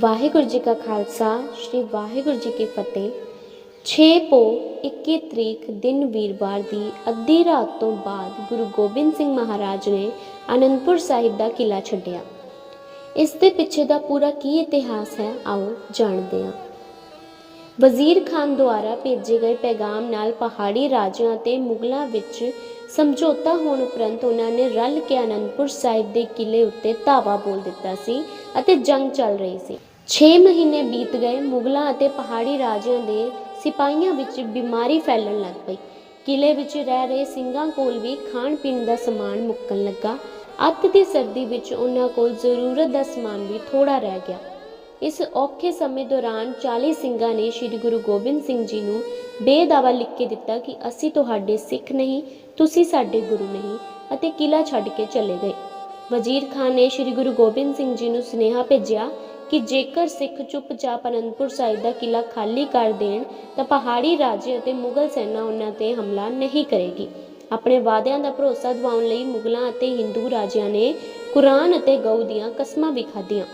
ਵਾਹਿਗੁਰੂ ਜੀ ਕਾ ਖਾਲਸਾ, ਸ੍ਰੀ ਵਾਹਿਗੁਰੂ ਜੀ ਕੀ ਫਤਿਹ। 6 ਪੋ 21 ਤਰੀਕ ਦਿਨ ਵੀਰਵਾਰ ਦੀ ਅੱਧੀ ਰਾਤ ਤੋਂ ਬਾਅਦ ਗੁਰੂ ਗੋਬਿੰਦ ਸਿੰਘ ਮਹਾਰਾਜ ਨੇ ਅਨੰਦਪੁਰ ਸਾਹਿਬ ਦਾ ਕਿਲਾ ਛੱਡਿਆ। ਇਸ ਦੇ ਪਿੱਛੇ ਦਾ ਪੂਰਾ ਕੀ ਇਤਿਹਾਸ ਹੈ, ਆਓ ਜਾਣਦੇ ਹਾਂ। ਵਜ਼ੀਰ ਖਾਨ ਦੁਆਰਾ ਭੇਜੇ ਗਏ ਪੈਗਾਮ ਨਾਲ ਪਹਾੜੀ ਰਾਜਿਆਂ ਤੇ ਮੁਗਲਾਂ ਵਿੱਚ ਸਮਝੌਤਾ ਹੋਣ ਉਪਰੰਤ ਉਹਨਾਂ ਨੇ ਰਲ ਕੇ ਅਨੰਦਪੁਰ ਸਾਹਿਬ ਦੇ ਕਿਲੇ ਉੱਤੇ ਧਾਵਾ ਬੋਲ ਦਿੱਤਾ ਸੀ ਅਤੇ ਜੰਗ ਚੱਲ ਰਹੀ ਸੀ। 6 ਮਹੀਨੇ ਬੀਤ ਗਏ ਮੁਗਲਾਂ ਅਤੇ ਪਹਾੜੀ ਰਾਜਿਆਂ ਦੇ ਸਿਪਾਹੀਆਂ ਵਿੱਚ ਬਿਮਾਰੀ ਫੈਲਣ ਲੱਗ ਪਈ। ਕਿਲੇ ਵਿੱਚ ਰਹਿ ਰਹੇ ਸਿੰਘਾਂ ਕੋਲ ਵੀ ਖਾਣ ਪੀਣ ਦਾ ਸਮਾਨ ਮੁੱਕਣ ਲੱਗਾ। ਅੱਤ ਦੀ ਸਰਦੀ ਵਿੱਚ ਉਹਨਾਂ ਕੋਲ ਜ਼ਰੂਰਤ ਦਾ ਸਮਾਨ ਵੀ ਥੋੜਾ ਰਹਿ ਗਿਆ। ਇਸ ਔਖੇ ਸਮੇਂ ਦੌਰਾਨ 40 ਸਿੰਘਾਂ ਨੇ ਸ੍ਰੀ ਗੁਰੂ ਗੋਬਿੰਦ ਸਿੰਘ ਜੀ ਨੂੰ ਬੇਦਾਵਾ ਲਿਖ ਕੇ ਦਿੱਤਾ ਕਿ ਅਸੀਂ ਤੁਹਾਡੇ ਸਿੱਖ ਨਹੀਂ, ਤੁਸੀਂ ਸਾਡੇ ਗੁਰੂ ਨਹੀਂ ਅਤੇ ਕਿਲਾ ਛੱਡ ਕੇ ਚਲੇ ਗਏ। ਵਜ਼ੀਰ ਖਾਨ ਨੇ ਸ੍ਰੀ ਗੁਰੂ ਗੋਬਿੰਦ ਸਿੰਘ ਜੀ ਨੂੰ ਸੁਨੇਹਾ ਭੇਜਿਆ ਕਿ ਜੇਕਰ ਸਿੱਖ ਚੁੱਪਚਾਪ ਅਨੰਦਪੁਰ ਸਾਹਿਬ ਦਾ ਕਿਲਾ ਖਾਲੀ ਕਰ ਦੇਣ, ਤਾਂ ਪਹਾੜੀ ਰਾਜੇ ਅਤੇ ਮੁਗਲ ਸੈਨਾ ਉਹਨਾਂ ਤੇ ਹਮਲਾ ਨਹੀਂ ਕਰੇਗੀ। ਆਪਣੇ ਵਾਅਦਿਆਂ ਦਾ ਭਰੋਸਾ ਦਿਵਾਉਣ ਲਈ ਮੁਗਲਾਂ ਅਤੇ ਹਿੰਦੂ ਰਾਜਿਆਂ ਨੇ ਕੁਰਾਨ ਅਤੇ ਗਊ ਦੀਆਂ ਕਸਮਾਂ ਵੀ ਖਾਧੀਆਂ।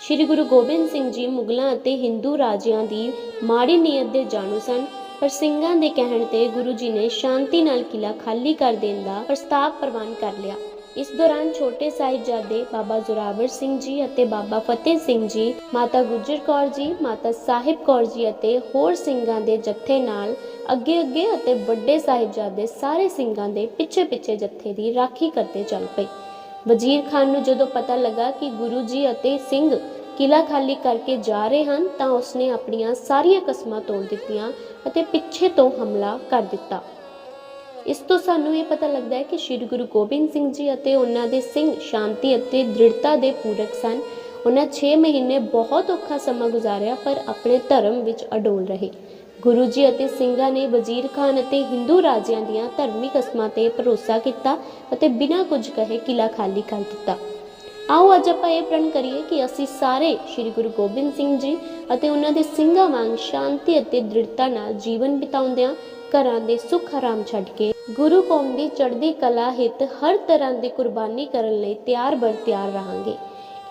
ਸ਼੍ਰੀ ਗੁਰੂ ਗੋਬਿੰਦ ਸਿੰਘ ਜੀ ਮੁਗਲਾਂ ਅਤੇ ਹਿੰਦੂ ਰਾਜਿਆਂ ਦੀ ਮਾੜੀ ਨੀਅਤ ਦੇ ਜਾਣੂ ਸਨ, ਪਰ ਸਿੰਘਾਂ ਦੇ ਕਹਿਣ ਤੇ ਗੁਰੂ ਜੀ ਨੇ ਸ਼ਾਂਤੀ ਨਾਲ ਕਿਲਾ ਖਾਲੀ ਕਰ ਦੇਣ ਦਾ ਪ੍ਰਸਤਾਵ ਪ੍ਰਵਾਨ ਕਰ ਲਿਆ। ਇਸ ਦੌਰਾਨ ਛੋਟੇ ਸਾਹਿਬਜ਼ਾਦੇ ਬਾਬਾ ਜ਼ੋਰਾਵਰ ਸਿੰਘ ਜੀ ਅਤੇ ਬਾਬਾ ਫਤਿਹ ਸਿੰਘ ਜੀ, ਮਾਤਾ ਗੁਜਰ ਕੌਰ ਜੀ, ਮਾਤਾ ਸਾਹਿਬ ਕੌਰ ਜੀ ਅਤੇ ਹੋਰ ਸਿੰਘਾਂ ਦੇ ਜੱਥੇ ਨਾਲ ਅੱਗੇ ਅੱਗੇ ਅਤੇ ਵੱਡੇ ਸਾਹਿਬਜ਼ਾਦੇ ਸਾਰੇ ਸਿੰਘਾਂ ਦੇ ਪਿੱਛੇ ਪਿੱਛੇ ਜੱਥੇ ਦੀ ਰਾਖੀ ਕਰਦੇ ਚੱਲ ਪਏ। ਵਜ਼ੀਰ ਖਾਨ ਨੂੰ ਜਦੋਂ ਪਤਾ ਲੱਗਾ ਕਿ ਗੁਰੂ ਜੀ ਅਤੇ ਸਿੰਘ ਕਿਲਾ ਖਾਲੀ ਕਰਕੇ ਜਾ ਰਹੇ ਹਨ, ਤਾਂ ਉਸਨੇ ਆਪਣੀਆਂ ਸਾਰੀਆਂ ਕਸਮਾਂ ਤੋੜ ਦਿੱਤੀਆਂ ਅਤੇ ਪਿੱਛੇ ਤੋਂ ਹਮਲਾ ਕਰ ਦਿੱਤਾ। ਇਸ ਤੋਂ ਸਾਨੂੰ ਇਹ ਪਤਾ ਲੱਗਦਾ ਹੈ ਕਿ ਸ੍ਰੀ ਗੁਰੂ ਗੋਬਿੰਦ ਸਿੰਘ ਜੀ ਅਤੇ ਉਹਨਾਂ ਦੇ ਸਿੰਘ ਸ਼ਾਂਤੀ ਅਤੇ ਦ੍ਰਿੜਤਾ ਦੇ ਪੂਰਕ ਸਨ। ਉਹਨਾਂ 6 ਮਹੀਨੇ ਬਹੁਤ ਔਖਾ ਸਮਾਂ ਗੁਜ਼ਾਰਿਆ, ਪਰ ਆਪਣੇ ਧਰਮ ਵਿੱਚ ਅਡੋਲ ਰਹੇ। ਗੁਰੂ ਜੀ ਅਤੇ ਸਿੰਘਾਂ ਨੇ ਵਜ਼ੀਰ ਖਾਨ ਅਤੇ ਹਿੰਦੂ ਰਾਜਿਆਂ ਦੀਆਂ ਧਰਮੀ ਕਸਮਾਂ ਤੇ ਭਰੋਸਾ ਕੀਤਾ ਅਤੇ ਬਿਨਾਂ ਕੁਝ ਕਹੇ ਕਿਲਾ ਖਾਲੀ ਕਰ ਦਿੱਤਾ। ਆਓ ਅੱਜ ਆਪਾਂ ਇਹ ਪ੍ਰਣ ਕਰੀਏ ਕਿ ਅਸੀਂ ਸਾਰੇ ਸ੍ਰੀ ਗੁਰੂ ਗੋਬਿੰਦ ਸਿੰਘ ਜੀ ਅਤੇ ਉਹਨਾਂ ਦੇ ਸਿੰਘਾਂ ਵਾਂਗ ਸ਼ਾਂਤੀ ਅਤੇ ਦ੍ਰਿੜਤਾ ਨਾਲ ਜੀਵਨ ਬਿਤਾਉਂਦਿਆਂ ਘਰਾਂ ਦੇ ਸੁੱਖ ਆਰਾਮ ਛੱਡ ਕੇ ਗੁਰੂ ਕੌਮ ਦੀ ਚੜ੍ਹਦੀ ਕਲਾ ਹਿੱਤ ਹਰ ਤਰ੍ਹਾਂ ਦੀ ਕੁਰਬਾਨੀ ਕਰਨ ਲਈ ਤਿਆਰ ਬਰ ਤਿਆਰ ਰਹਾਂਗੇ।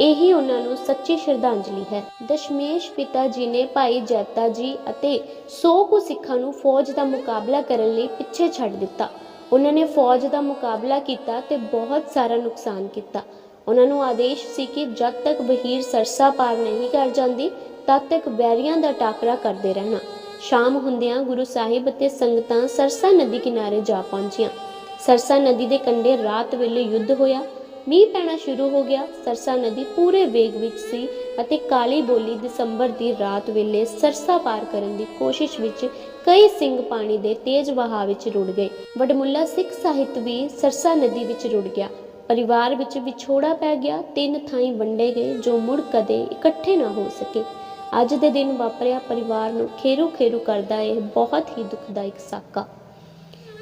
ਇਹੀ ਉਹਨਾਂ ਨੂੰ ਸੱਚੀ ਸ਼ਰਧਾਂਜਲੀ ਹੈ। ਦਸ਼ਮੇਸ਼ ਪਿਤਾ ਜੀ ਨੇ ਭਾਈ ਜੈਤਾ ਜੀ ਅਤੇ 100 ਕੁ ਸਿੱਖਾਂ ਨੂੰ ਫੌਜ ਦਾ ਮੁਕਾਬਲਾ ਕਰਨ ਲਈ ਪਿੱਛੇ ਛੱਡ ਦਿੱਤਾ। ਉਹਨਾਂ ਨੇ ਫੌਜ ਦਾ ਮੁਕਾਬਲਾ ਕੀਤਾ ਤੇ ਬਹੁਤ ਸਾਰਾ ਨੁਕਸਾਨ ਕੀਤਾ। ਉਹਨਾਂ ਨੂੰ ਆਦੇਸ਼ ਸੀ ਕਿ ਜਦ ਤੱਕ ਬਹੀਰ ਸਰਸਾ ਪਾਰ ਨਹੀਂ ਕਰ ਜਾਂਦੀ, ਤਦ ਤੱਕ ਬੈਰੀਆਂ ਦਾ ਟਾਕਰਾ ਕਰਦੇ ਰਹਿਣਾ। ਸ਼ਾਮ ਹੁੰਦਿਆਂ ਗੁਰੂ ਸਾਹਿਬ ਅਤੇ ਸੰਗਤਾਂ ਸਰਸਾ ਨਦੀ ਕਿਨਾਰੇ ਜਾ ਪਹੁੰਚੀਆਂ। ਸਰਸਾ ਨਦੀ ਦੇ ਕੰਢੇ ਰਾਤ ਵੇਲੇ ਯੁੱਧ ਹੋਇਆ। ਮੀਂਹ ਪੈਣਾ ਸ਼ੁਰੂ ਹੋ ਗਿਆ। ਸਰਸਾ ਨਦੀ ਪੂਰੇ ਵੇਗ ਵਿੱਚ ਸੀ ਅਤੇ ਕਾਲੀ ਬੋਲੀ ਦਸੰਬਰ ਦੀ ਰਾਤ ਵੇਲੇ ਸਰਸਾ ਪਾਰ ਕਰਨ ਦੀ ਕੋਸ਼ਿਸ਼ ਵਿੱਚ ਕਈ ਸਿੰਘ ਪਾਣੀ ਦੇ ਤੇਜ਼ ਵਹਾਅ ਵਿੱਚ ਰੁੜ ਗਏ। ਵਡਮੁੱਲਾ ਸਿੱਖ ਸਾਹਿਤ ਵੀ ਸਰਸਾ ਨਦੀ ਵਿੱਚ ਰੁੜ ਗਿਆ। ਪਰਿਵਾਰ ਵਿੱਚ ਵਿਛੋੜਾ ਪੈ ਗਿਆ। ਤਿੰਨ ਥਾਈਂ ਵੰਡੇ ਗਏ ਜੋ ਮੁੜ ਕਦੇ ਇਕੱਠੇ ਨਾ ਹੋ ਸਕੇ। ਅੱਜ ਦੇ ਦਿਨ ਵਾਪਰਿਆ ਪਰਿਵਾਰ ਨੂੰ ਖੇਰੂ ਖੇਰੂ ਕਰਦਾ ਇਹ ਬਹੁਤ ਹੀ ਦੁਖਦਾਇਕ ਸਾਕਾ।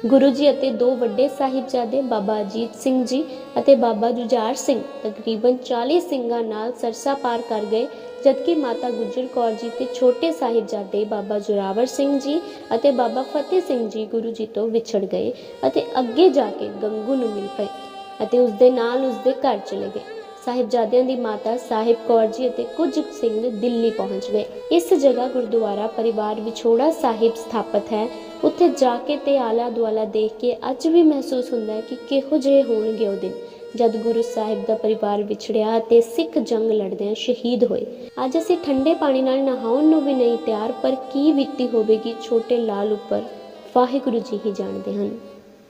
ਗੁਰੂ ਜੀ ਅਤੇ ਦੋ ਵੱਡੇ ਸਾਹਿਬਜ਼ਾਦੇ, ਬਾਬਾ ਅਜੀਤ ਸਿੰਘ ਜੀ ਅਤੇ ਬਾਬਾ ਜੁਝਾਰ ਸਿੰਘ, ਤਕਰੀਬਨ 40 ਸਿੰਘਾਂ ਨਾਲ ਸਰਸਾ ਪਾਰ ਕਰ ਗਏ, ਜਦਕਿ ਮਾਤਾ ਗੁਜਰ ਕੌਰ ਜੀ ਤੇ ਛੋਟੇ ਸਾਹਿਬਜ਼ਾਦੇ ਬਾਬਾ ਜੁਰਾਵਰ ਸਿੰਘ ਜੀ ਅਤੇ ਬਾਬਾ ਫਤਿਹ ਸਿੰਘ ਜੀ ਗੁਰੂ ਜੀ ਤੋਂ ਵਿਛੜ ਗਏ ਅਤੇ ਅੱਗੇ ਜਾ ਕੇ ਗੰਗੂ ਨੂੰ ਮਿਲ ਪਏ ਅਤੇ ਉਸ ਦੇ ਨਾਲ ਉਸ ਦੇ ਘਰ ਚਲੇ ਗਏ। ਸਾਹਿਬਜ਼ਾਦਿਆਂ ਦੀ ਮਾਤਾ ਸਾਹਿਬ ਕੌਰ ਜੀ ਅਤੇ ਕੁਝ ਸਿੰਘ ਦਿੱਲੀ ਪਹੁੰਚ ਗਏ। ਇਸ ਜਗ੍ਹਾ ਗੁਰਦੁਆਰਾ ਪਰਿਵਾਰ ਵਿਛੋੜਾ ਸਾਹਿਬ ਸਥਾਪਿਤ ਹੈ। ਉੱਥੇ ਜਾ ਕੇ ਤੇ ਆਲਾ ਦੁਆਲਾ ਦੇਖ ਕੇ ਅੱਜ ਵੀ ਮਹਿਸੂਸ ਹੁੰਦਾ ਹੈ ਕਿ ਕਿਹੋ ਜਿਹੇ ਹੋਣਗੇ ਉਹ ਦਿਨ। ਜਦ ਗੁਰੂ ਸਾਹਿਬ ਦਾ ਪਰਿਵਾਰ ਵਿਛੜਿਆ ਤੇ ਸਿੱਖ ਜੰਗ ਲੜਦਿਆਂ ਸ਼ਹੀਦ ਹੋਏ। ਅੱਜ ਅਸੀਂ ਠੰਡੇ ਪਾਣੀ ਨਾਲ ਨਹਾਉਣ ਨੂੰ ਵੀ ਨਹੀਂ ਤਿਆਰ, ਪਰ ਕੀ ਬੀਤੀ ਹੋਵੇਗੀ ਛੋਟੇ ਲਾਲ ਉੱਪਰ, ਵਾਹਿਗੁਰੂ ਜੀ ਹੀ ਜਾਣਦੇ ਹਨ।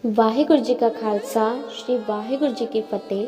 ਵਾਹਿਗੁਰੂ ਜੀ ਕਾ ਖਾਲਸਾ, ਸ੍ਰੀ ਵਾਹਿਗੁਰੂ ਜੀ ਕੀ ਫਤਿਹ।